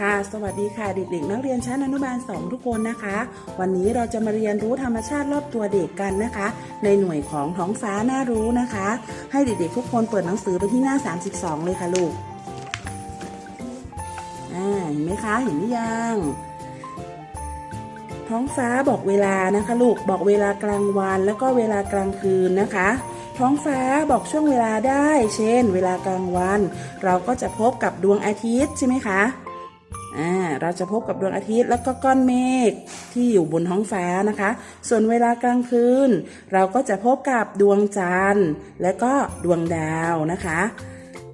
ค่ะ สวัสดีค่ะเด็กๆ นักเรียนชั้นอนุบาล 2 ทุกคนนะคะ วันนี้เราจะมาเรียนรู้ธรรมชาติรอบตัวเด็กกันนะคะ ในหน่วยของท้องฟ้าน่ารู้นะคะ ให้เด็กๆ ทุกคนเปิดหนังสือไปที่หน้า 32 เลยค่ะลูกอ่าเห็นไหมคะ เห็นหรือยัง ท้องฟ้าบอกเวลานะคะลูก บอกเวลากลางวันแล้วก็เวลากลางคืนนะคะท้องฟ้าบอกช่วงเวลาได้ เช่น เวลากลางวัน เราก็จะพบกับดวงอาทิตย์ใช่ไหมคะ อ่าเราจะพบกับดวงอาทิตย์แล้วก็ก้อนเมฆที่อยู่บนท้องฟ้านะคะ ส่วนเวลากลางคืน เราก็จะพบกับดวงจันทร์ และก็ดวงดาวนะคะ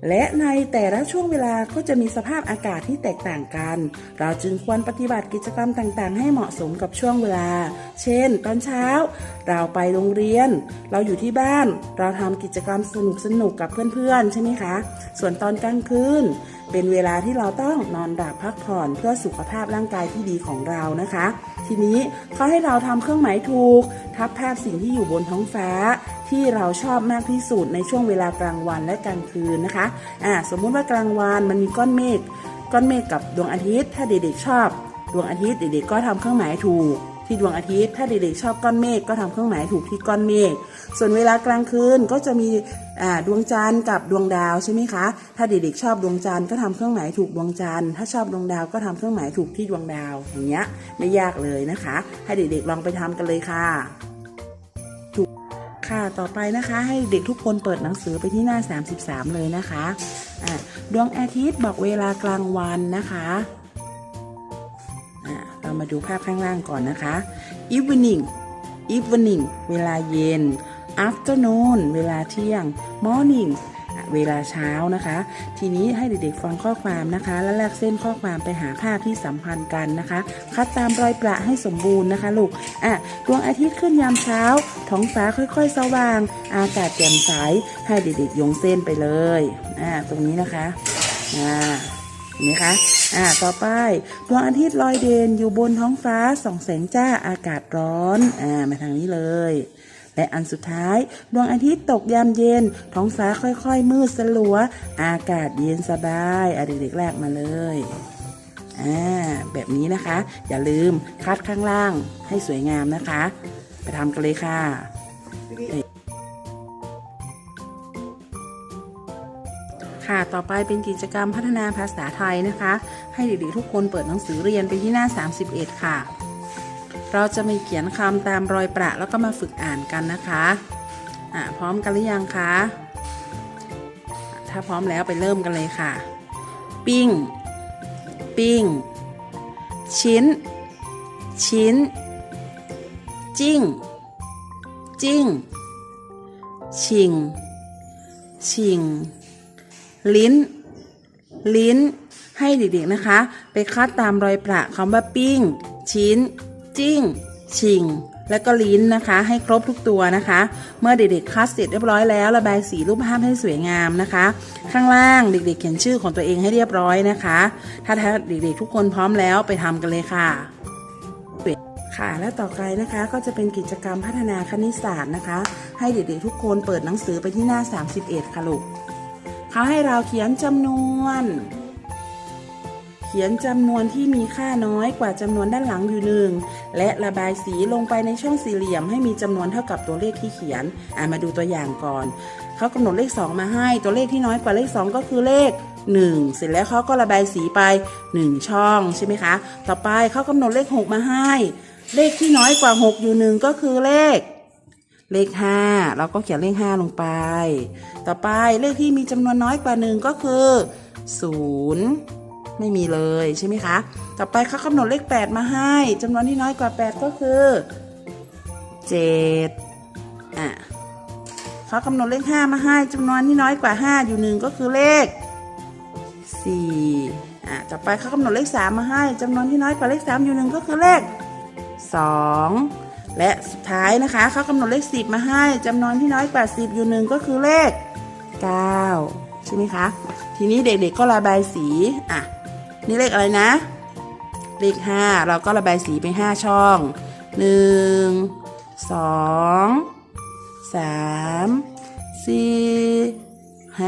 และในแต่ละช่วงเวลาก็จะมีสภาพอากาศที่แตกต่างกัน เราจึงควรปฏิบัติกิจกรรมต่างๆ ให้เหมาะสมกับช่วงเวลา เช่น ตอนเช้า เราไปโรงเรียน เราอยู่ที่บ้าน เราทำกิจกรรมสนุกๆกับเพื่อนๆ ใช่ไหมคะ ส่วนตอนกลางคืนเป็นเวลาที่เราต้องนอนหลับพักผ่อนเพื่อสุขภาพร่างกายที่ดีของเรานะคะ ทีนี้เขาให้เราทำเครื่องหมายถูก ทับภาพสิ่งที่อยู่บนท้องฟ้า ที่เราชอบมากที่สุดในช่วงเวลากลางวันและกลางคืนนะคะอ่าสมมุติว่ากลางวันมันมีก้อนเมฆก้อนเมฆกับดวงอาทิตย์ ถ้าเด็กๆชอบดวงอาทิตย์เด็กๆก็ทำเครื่องหมายถูกที่ดวงอาทิตย์ ถ้าเด็กๆชอบก้อนเมฆก็ทำเครื่องหมายถูกที่ก้อนเมฆส่วนเวลากลางคืนก็จะมีอ่าดวงจันทร์กับดวงดาวใช่ไหมคะ ถ้าเด็กๆชอบดวงจันทร์ก็ทำเครื่องหมายถูกดวงจันทร์ถ้าชอบดวงดาวก็ทำเครื่องหมายถูกที่ดวงดาวอย่างเงี้ยไม่ยากเลยนะคะ ให้เด็กๆลองไปทำกันเลยค่ะ ค่ะต่อไปนะคะให้เด็กทุกคนเปิดหนังสือไปที่หน้า 33 เลยนะคะอ่าดวงอาทิตย์บอกเวลากลางวันนะคะอะเรามาดูภาพข้างล่างก่อนนะคะ evening evening เวลาเย็น afternoon เวลาเที่ยง morning เวลาเช้านะคะ ทีนี้ให้เด็กๆฟังข้อความนะคะ แล้วแลกเส้นข้อความไปหาภาพที่สัมพันธ์กันนะคะ คัดตามรอยประให้สมบูรณ์นะคะลูกอะดวงอาทิตย์ขึ้นยามเช้า ท้องฟ้าค่อยๆ สว่าง อากาศแจ่มใสให้เด็กๆโยงเส้นไปเลยอ่าตรงนี้นะคะอ่าเห็นไหมคะอ่าต่อไปดวงอาทิตย์ลอยเด่นอยู่บนท้องฟ้าส่องแสงจ้าอากาศร้อนอ่ามาทางนี้เลย และอันสุดท้าย ดวงอาทิตย์ตกยามเย็น ท้องฟ้าค่อยๆ มืดสลัว อากาศเย็นสบายอะเด็กๆแรกมาเลยอ่าแบบนี้นะคะ อย่าลืมคัดข้างล่างให้สวยงามนะคะ ไปทำกันเลยค่ะค่ะ ต่อไปเป็นกิจกรรมพัฒนาภาษาไทยนะคะ ให้เด็กๆทุกคนเปิดหนังสือเรียนไปที่หน้า 31 ค่ะ เราจะมีเขียนคำตามรอยประแล้วก็มาฝึกอ่านกันนะคะอะพร้อมกันหรือยังคะถ้าพร้อมแล้วไปเริ่มกันเลยค่ะ ปิ้ง ปิ้ง ชิ้น ชิ้น จิ้ง จิ้ง ชิง ชิง ลิ้น ลิ้น ให้เด็กๆนะคะ ไปคัดตามรอยประคำว่าปิ้ง ชิ้น จิ้ง ชิง และก็ลิ้นนะคะ ให้ครบทุกตัวนะคะ เมื่อเด็กๆคัดเสร็จเรียบร้อยแล้วระบายสีรูปภาพให้สวยงามนะคะ ข้างล่างเด็กๆ เขียนชื่อของตัวเองให้เรียบร้อยนะคะ ถ้าเด็กๆทุกคนพร้อมแล้วไปทำกันเลยค่ะค่ะและต่อไปนะคะก็จะเป็นกิจกรรมพัฒนาคณิตศาสตร์นะคะ ให้เด็กๆทุกคนเปิดหนังสือไปที่หน้า 31 ค่ะลูกเขาให้เราเขียนจำนวน ขียนจำนวนที่มีค่าน้อยกว่าจำนวนด้านหลังอยู่หนึ่งและระบายสีลงไปในช่องสี่เหลี่ยมให้มีจำนวนเท่ากับตัวเลขที่เขียนอ่ามาดูตัวอย่างก่อนเขากำหนดเลข 2 มาให้ตัวเลขที่น้อยกว่าเลข 2 ก็คือเลข 1 เสร็จแล้วเขาก็ระบายสีไป 1 ช่องใช่ไหมคะ ต่อไปเขากำหนดเลข 6 มาให้ เลขที่น้อยกว่า 6 อยู่หนึ่งก็คือเลขเลข 5 เราก็เขียนเลข 5 ลงไป ต่อไปเลขที่มีจำนวนน้อยกว่า 1 ก็คือ 0 ไม่มีเลยใช่ไหมคะ ต่อไปเขากำหนดเลข 8 มาให้จำนวนที่น้อยกว่า 8 ก็คือ 7 อะเขากำหนดเลข 5 มาให้จำนวนที่น้อยกว่า 5 อยู่หนึ่งก็คือเลข 4 อะต่อไปเขากำหนดเลข 3 มาให้จำนวนที่น้อยกว่าเลข 3 อยู่หนึ่งก็คือเลข 2 และสุดท้ายนะคะเขากำหนดเลข 10 มาให้จำนวนที่น้อยกว่า 10 อยู่หนึ่งก็คือเลข 9 ใช่ไหมคะ ทีนี้เด็กๆก็ระบายสี อะ นี่เลขอะไรนะ เลข5เราก็ระบายสีไป5ช่อง1 2 3 4 5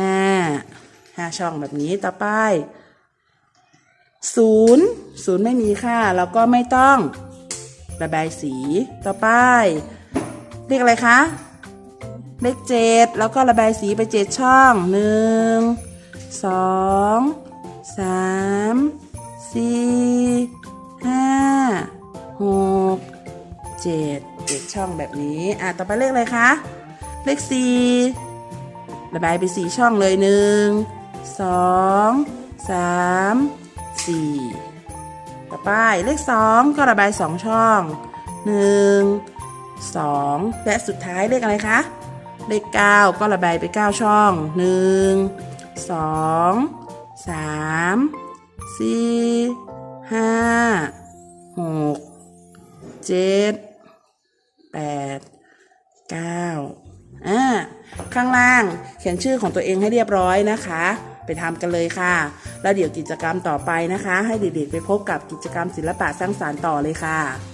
5ช่องแบบนี้ต่อไปศูนย์ศูนย์ไม่มีค่าเราก็ไม่ต้องระบายสีต่อไปเลขอะไรคะเลขเจ็ดแล้วก็ระบายสีไปเจ็ดช่องหนึ่งสอง สามสี่ห้าหกเจ็ดเจ็ดช่องแบบนี้ อะ ต่อไปเลขอะไรคะ เลขสี่ระบายไปสี่ช่องเลยหนึ่งสองสามสี่ต่อไปเลขสองก็ระบายสองช่องหนึ่งสองและสุดท้ายเลขอะไรคะ เลขเก้าก็ระบายไปเก้าช่องหนึ่งสอง สามสี่ห้าหกเจ็ดแปดเก้าอ่าข้างล่างเขียนชื่อของตัวเองให้เรียบร้อยนะคะ ไปทำกันเลยค่ะ แล้วเดี๋ยวกิจกรรมต่อไปนะคะ ให้เด็กๆไปพบกับกิจกรรมศิลปะสร้างสารรค์ต่อเลยค่ะ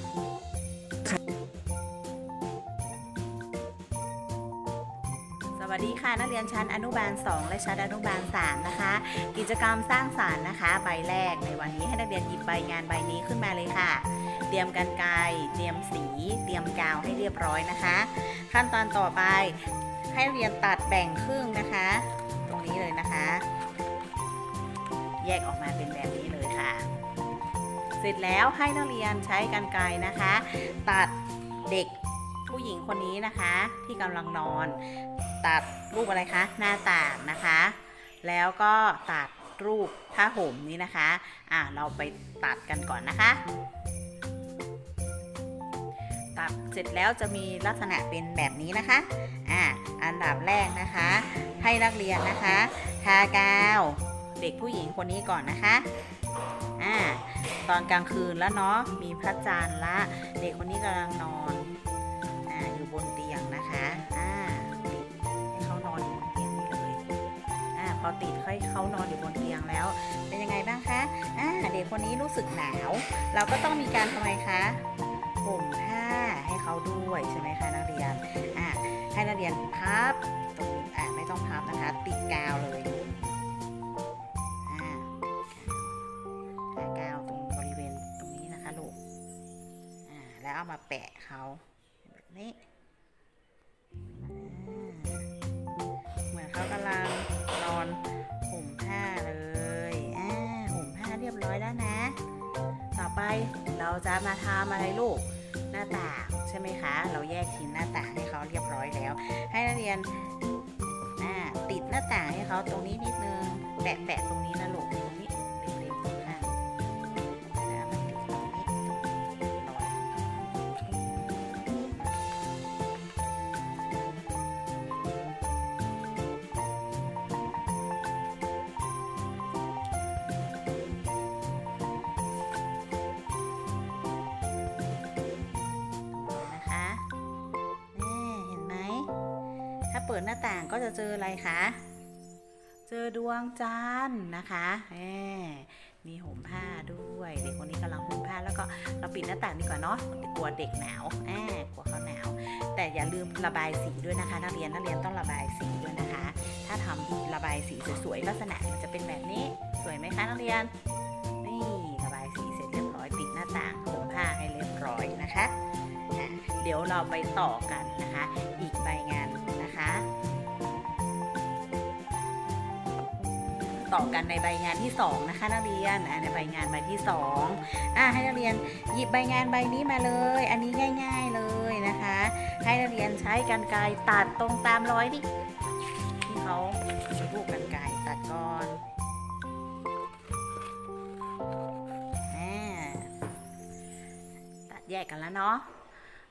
นักเรียนชั้นอนุบาล 2 และชั้นอนุบาล 3 นะคะ กิจกรรมสร้างสารรค์นะคะ ใบแรกในวันนี้ให้นักเรียนหยิบใบงานใบนี้ขึ้นมาเลยค่ะ เตรียมกันไกรเตรียมสี เตรียมกาวให้เรียบร้อยนะคะ ขั้นตอนต่อไปให้เรียนตัดแบ่งครึ่งนะคะ ตรงนี้เลยนะคะ แยกออกมาเป็นแบบนี้เลยค่ะ เสร็จแล้วให้นักเรียนใช้กันไกรนะคะ ตัดเด็กผู้หญิงคนนี้นะคะที่กำลังนอน ตัดรูปอะไรคะ หน้าต่างนะคะ แล้วก็ตัดรูปผ้าห่มนี้นะคะ อะเราไปตัดกันก่อนนะคะ ตัดเสร็จแล้วจะมีลักษณะเป็นแบบนี้นะคะ อะอันดับแรกนะคะ ให้นักเรียนนะคะทากาวเด็กผู้หญิงคนนี้ก่อนนะคะ อ่า ตอนกลางคืนแล้วเนาะ มีพระจันทร์ละ เด็กคนนี้กำลังนอน อ่าพอติดให้เขานอนอยู่บนเตียงแล้ว เป็นยังไงบ้างคะอ่าเด็กคนนี้รู้สึกหนาว เราก็ต้องมีการทำไมคะห่มผ้าให้เขาด้วยใช่ไหมคะนักเรียนอ่าให้นักเรียนพับตรงนี้อ่าไม่ต้องพับนะคะ ติดกาวเลยอ่ากาวตรงบริเวณตรงนี้นะคะลูกอ่าแล้วเอามาแปะเขาแบบนี้ เราจะมาทำอะไรลูกหน้าต่างใช่ไหมคะ เราแยกชิ้นหน้าต่างให้เขาเรียบร้อยแล้ว ให้นักเรียนติดหน้าต่างให้เขาตรงนี้นิดนึงแปะแปะตรงนี้นะลูกตรงนี้ เปิดหน้าต่างก็จะเจออะไรคะ เจอดวงจันทร์นะคะแหมมีห่มผ้าด้วยเด็กคนนี้กำลังห่มผ้าแล้วก็เราปิดหน้าต่างดีกว่าเนาะกลัวเด็กหนาวแหมกลัวเขาหนาว แต่อย่าลืมระบายสีด้วยนะคะ นักเรียนนักเรียนต้องระบายสีด้วยนะคะ ถ้าทำระบายสีสวยๆลักษณะมันจะเป็นแบบนี้สวยไหมคะนักเรียน นี่ระบายสีเสร็จเรียบร้อยปิดหน้าต่างห่มผ้าให้เรียบร้อยนะคะเดี๋ยวเราไปต่อกันนะคะ อีกใบงาน ต่อกันในใบงานที่ 2 นะคะนักเรียนในใบงานใบที่2อ่าให้นักเรียนหยิบใบงานใบนี้มาเลย อันนี้ง่าย ๆเลยนะคะ ให้นักเรียนใช้กรรไกรตัดตรงตามร้อยที่ที่เขาลูกกรรไกรตัดก่อนอตัดแยกกันแล้วเนาะ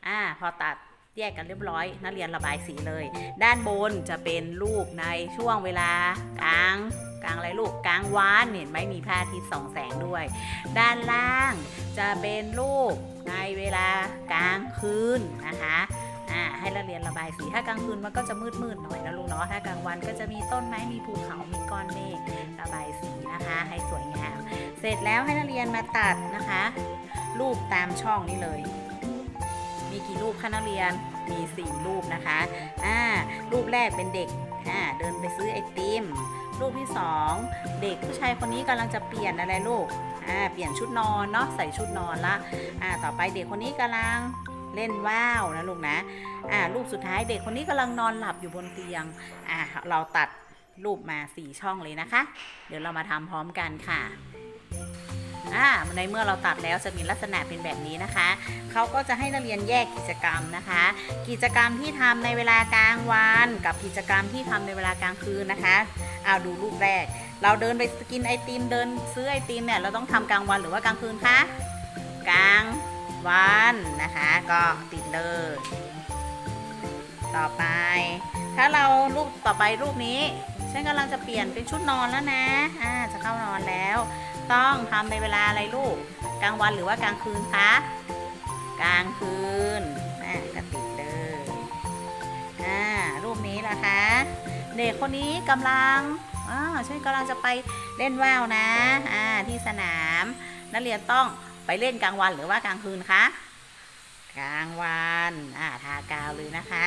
อ่าพอตัด แยกกันเรียบร้อย นักเรียนระบายสีเลย ด้านบนจะเป็นรูปในช่วงเวลากลางกลางอะไรลูกกลางวันเห็นไหมมีพระอาทิตย์ส่องแสงด้วย ด้านล่างจะเป็นรูปในเวลากลางคืนนะคะอ่าให้นักเรียนระบายสีถ้ากลางคืนมันก็จะมืดมืดหน่อยนะลูกเนาะถ้ากลางวันก็จะมีต้นไม้มีภูเขา มีก้อนเมฆระบายสีนะคะให้สวยงาม เสร็จแล้วให้นักเรียนมาตัดนะคะ รูปตามช่องนี้เลย มีกี่รูปคะนักเรียน มี 4 รูปนะคะอ่ารูปแรกเป็นเด็กอ่าเดินไปซื้อไอติม รูปที่ 2 เด็กผู้ชายคนนี้กำลังจะเปลี่ยนอะไรลูกอ่อ่าเปลี่ยนชุดนอนเนาะใส่ชุดนอนละอ่าต่อไปเด็กคนนี้กำลังเล่นว่าวนะลูกนะอ่ารูปสุดท้ายเด็กคนนี้กำลังนอนหลับอยู่บนเตียงอ่าเราตัดรูปมาสี่ช่องเลยนะคะ เดี๋ยวเรามาทำพร้อมกันค่ะ อ่าในเมื่อเราตัดแล้วจะมีลักษณะเป็นแบบนี้นะคะ เขาก็จะให้นักเรียนแยกกิจกรรมนะคะ กิจกรรมที่ทำในเวลากลางวัน กับกิจกรรมที่ทำในเวลากลางคืนนะคะเอาดูรูปแรก เราเดินไปกินไอติมเดินซื้อไอติมเนี่ยเราต้องทำกลางวันหรือว่ากลางคืนคะกลางวันนะคะ ก็ติดเลยต่อไป ถ้าเรารูปต่อไปรูปนี้ฉันกำลังจะเปลี่ยนเป็นชุดนอนแล้วนะ อ่า จะเข้านอนแล้ว ต้องทำในเวลาอะไรลูก กลางวันหรือว่ากลางคืนคะ กลางคืนอ่ากระติดเลยอ่ารูปนี้ล่ะคะ เด็กคนนี้กำลังอ่าฉันกำลังจะไปเล่นว่าวนะอ่าที่สนาม นักเรียนต้องไปเล่นกลางวันหรือว่ากลางคืนคะกลางวันอ่าทากาวเลยนะคะ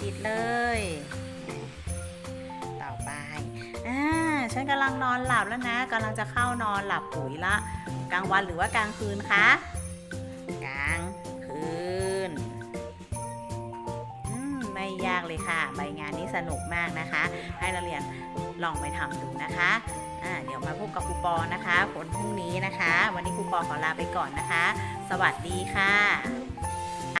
ติดเลย ต่อไปอ่า ฉันกำลังนอนหลับแล้วนะกำลังจะเข้านอนหลับปุ๋ยละ กลางวันหรือว่ากลางคืนคะ กลางคืนมไม่ยากเลยค่ะ ใบงานนี้สนุกมากนะคะ ให้นักเรียนลองไปทำดูนะคะเดี๋ยวมาพบกับครูปอนะคะผลพรุ่งนี้นะคะ วันนี้ครูปอขอลาไปก่อนนะคะ สวัสดีค่ะ